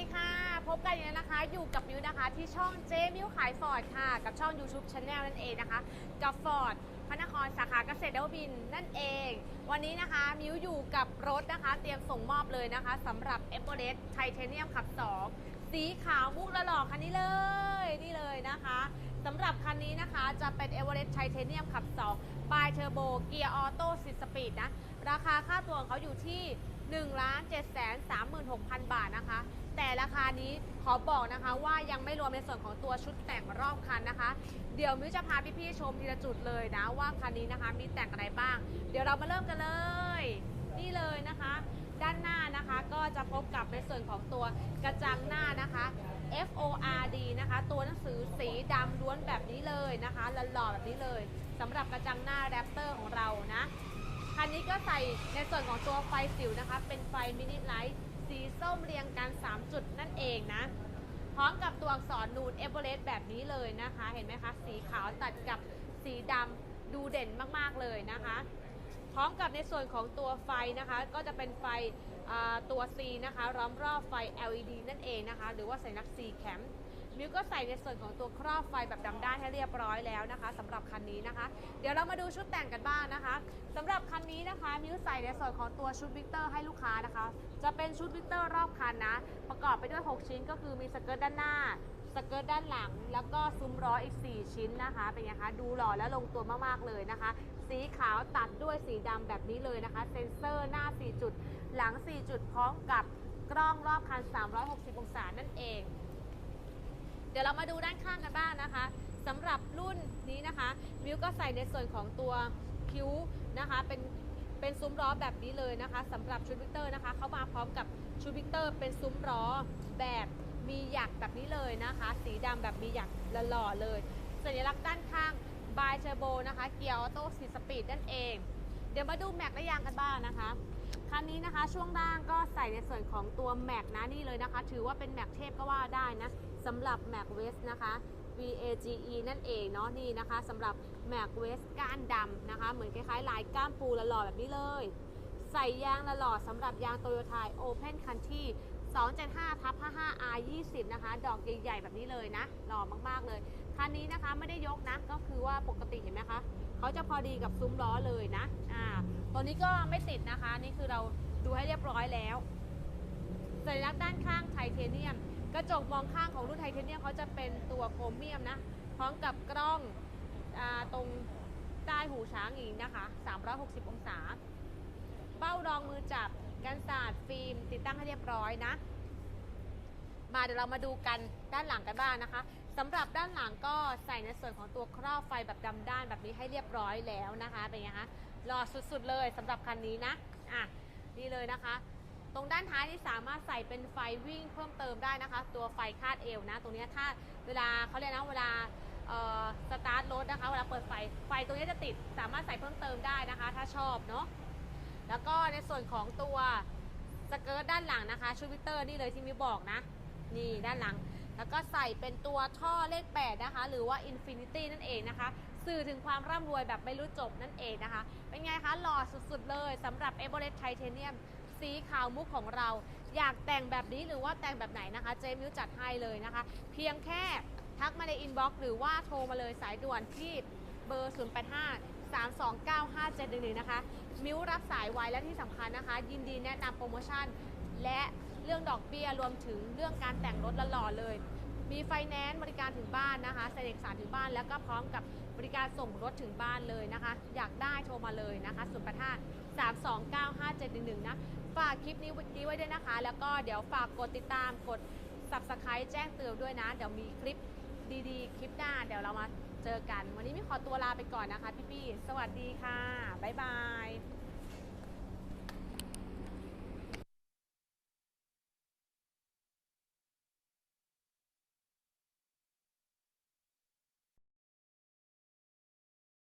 ดีค่ะ พบกันอีกแล้วนะคะ อยู่กับมิวนะคะ ที่ช่องเจมิวขายฟอร์ดค่ะ กับช่อง YouTube Channel นั่นเองนะคะ กับฟอร์ดพระนครสาขาเกษตรนวมินทร์นั่นเอง วันนี้นะคะมิวอยู่กับรถนะคะ เตรียมส่งมอบเลยนะคะสำหรับเอเ r อเรสต์ไทเทเนียมขับ 2 สีขาวมุกละหล่อคันนี้เลย นี่เลยนะคะสำหรับคันนี้นะคะจะเป็นเอเ r อเรสต์ไทเทเนียมขับ2บายเทอร์โบเกียร์ออโต้สิสปีดนะ ราคาค่าตัวของเขาอยู่ที่ 1 7 3 6 0 0 0 บาทนะคะ แต่ราคานี้ขอบอกนะคะว่ายังไม่รวมในส่วนของตัวชุดแต่งรอบคันนะคะ เดี๋ยวมิวจะพาพี่ๆชมทีละจุดเลยนะว่าคันนี้นะคะมีแต่งอะไรบ้าง เดี๋ยวเรามาเริ่มกันเลย นี่เลยนะคะ ด้านหน้านะคะก็จะพบกับในส่วนของตัวกระจังหน้านะคะ F O R D นะคะ ตัวหนังสือสีดำล้วนแบบนี้เลยนะคะหล่อๆแบบนี้เลยสำหรับกระจังหน้าแรปเตอร์ของเรานะ คันนี้ก็ใส่ในส่วนของตัวไฟสิวนะคะ เป็นไฟมินิไลท์สีส้มเรียงกัน 3 จุดนั่นเองนะ พร้อมกับตัวอักษรนูนเอเวอเรสต์แบบนี้เลยนะคะ เห็นไหมคะ สีขาวตัดกับสีดำดูเด่นมากๆเลยนะคะ พร้อมกับในส่วนของตัวไฟนะคะ ก็จะเป็นไฟตัว C นะคะ ล้อมรอบไฟ LED นั่นเองนะคะ หรือว่าสัญลักษณ์ C แคม มิวก็ใส่ในส่วนของตัวครอบไฟแบบดำด้านให้เรียบร้อยแล้วนะคะสำหรับคันนี้นะคะ เดี๋ยวเรามาดูชุดแต่งกันบ้างนะคะสำหรับคันนี้นะคะมิวใส่ในส่วนของตัวชุดวิกเตอร์ให้ลูกค้านะคะ จะเป็นชุดวิกเตอร์รอบคันนะ ประกอบไปด้วย 6 ชิ้นก็คือมีสเกิร์ตด้านหน้าสเกิร์ตด้านหลัง แล้วก็ซุ้มล้ออีก 4 ชิ้นนะคะ เป็นไงคะ ดูหล่อและลงตัวมากๆเลยนะคะ สีขาวตัดด้วยสีดำแบบนี้เลยนะคะ เซ็นเซอร์หน้า 4 จุด หลัง 4 จุดพร้อมกับกล้องรอบคัน 360 องศานั่นเอง เดี๋ยวเรามาดูด้านข้างกันบ้างนะคะสำหรับรุ่นนี้นะคะมิวก็ใส่ในส่วนของตัวคิ้วนะคะ เป็นเป็นซุ้มล้อแบบนี้เลยนะคะสำหรับชุดวิกเตอร์นะคะเขามาพร้อมกับชุดวิกเตอร์เป็นซุ้มล้อแบบมีหยักแบบนี้เลยนะคะ สีดำแบบมีหยักหล่อๆเลย สัญลักษณ์ด้านข้างบายเชอร์โบนะคะ เกียร์ออโต้สีสปีดนั่นเอง เดี๋ยวมาดูแม็กและยางกันบ้างนะคะคันนี้นะคะช่วงล่างก็ใส่ในส่วนของตัวแม็กนะนี่เลยนะคะ ถือว่าเป็นแม็กเทพก็ว่าได้นะสำหรับแม็กเวสนะคะ VAGE นั่นเองเนาะนี่นะคะสำหรับแม็กเวสก้านดำนะคะ เหมือนคล้ายๆลายก้ามปูละหล่อแบบนี้เลย ใส่ยางละหล่อสำหรับยางโตโยต้า Open Country 275ทับ55 R 20นะคะ ดอกใหญ่ๆแบบนี้เลยนะ หล่อมากๆเลย คันนี้นะคะไม่ได้ยกนะ ก็ค ว่าปกติเห็นไหมคะเขาจะพอดีกับซุ้มล้อเลยนะอ่าตัวนี้ก็ไม่ติดนะคะ นี่คือเราดูให้เรียบร้อยแล้วสัญลักษณ์ด้านข้างไทเทเนียม กระจกมองข้างของรุ่นไทเทเนียมเขาจะเป็นตัวโครเมียมนะ พร้อมกับกล้องอตรงใต้หูช้างอีกนะคะ 360 องศาเบ้ารองมือจับ กันศาสตร์ฟิล์ม ติดตั้งให้เรียบร้อยนะ มาเดี๋ยวเรามาดูกันด้านหลังกันบ้างนะคะสำหรับด้านหลังก็ใส่ในส่วนของตัวครอบไฟแบบดำด้านแบบนี้ให้เรียบร้อยแล้วนะคะเป็นไงคะหล่อสุดๆเลยสำหรับคันนี้นะอะนี่เลยนะคะ ตรงด้านท้ายนี่สามารถใส่เป็นไฟวิ่งเพิ่มเติมได้นะคะ ตัวไฟคาดเอวนะ ตรงนี้ถ้าเวลาเขาเรียกนะเวลาสตาร์ทรถนะคะเวลาเปิดไฟไฟตรงนี้จะติดสามารถใส่เพิ่มเติมได้นะคะ ถ้าชอบเนาะแล้วก็ในส่วนของตัวสเกิร์ตด้านหลังนะคะชุดวิเตอร์นี่เลยที่มิบอกนะ นี่ด้านหลัง แล้วก็ใส่เป็นตัวท่อเลข 8 นะคะ หรือว่า Infinity นั่นเองนะคะ สื่อถึงความร่ำรวยแบบไม่รู้จบนั่นเองนะคะ เป็นไงคะหล่อสุดๆเลยสำหรับ e v e r e s t Titanium สีขาวมุกของเรา อยากแต่งแบบนี้หรือว่าแต่งแบบไหนนะคะ เจมิวจัดให้เลยนะคะ เพียงแค่ทักมาในอินบ็อกซ์หรือว่าโทรมาเลยสายด่วนที่เบอร์ 085 3295711 นะคะ มิวรับสายไว้และที่สำคัญนะคะ ยินดีแนะนำโปรโมชั่น และ เรื่องดอกเบี้ยรวมถึงเรื่องการแต่งรถหล่อเลย มีไฟแนนซ์บริการถึงบ้านนะคะเซ็นเอกสารถึงบ้านแล้วก็พร้อมกับบริการส่งรถถึงบ้านเลยนะคะ อยากได้โทรมาเลยนะคะสุประทาสามสองเก้าห้าเจ็ดหนึ่งหนึ่งนะฝากคลิปนี้ไว้ด้วยนะคะ แล้วก็เดี๋ยวฝากกดติดตามกด subscribe แจ้งเตือนด้วยนะ เดี๋ยวมีคลิปดีๆ คลิปหน้า เดี๋ยวเรามาเจอกัน วันนี้ม่ขอตัวลาไปก่อนนะคะพี่ๆสวัสดีค่ะ บ๊ายบาย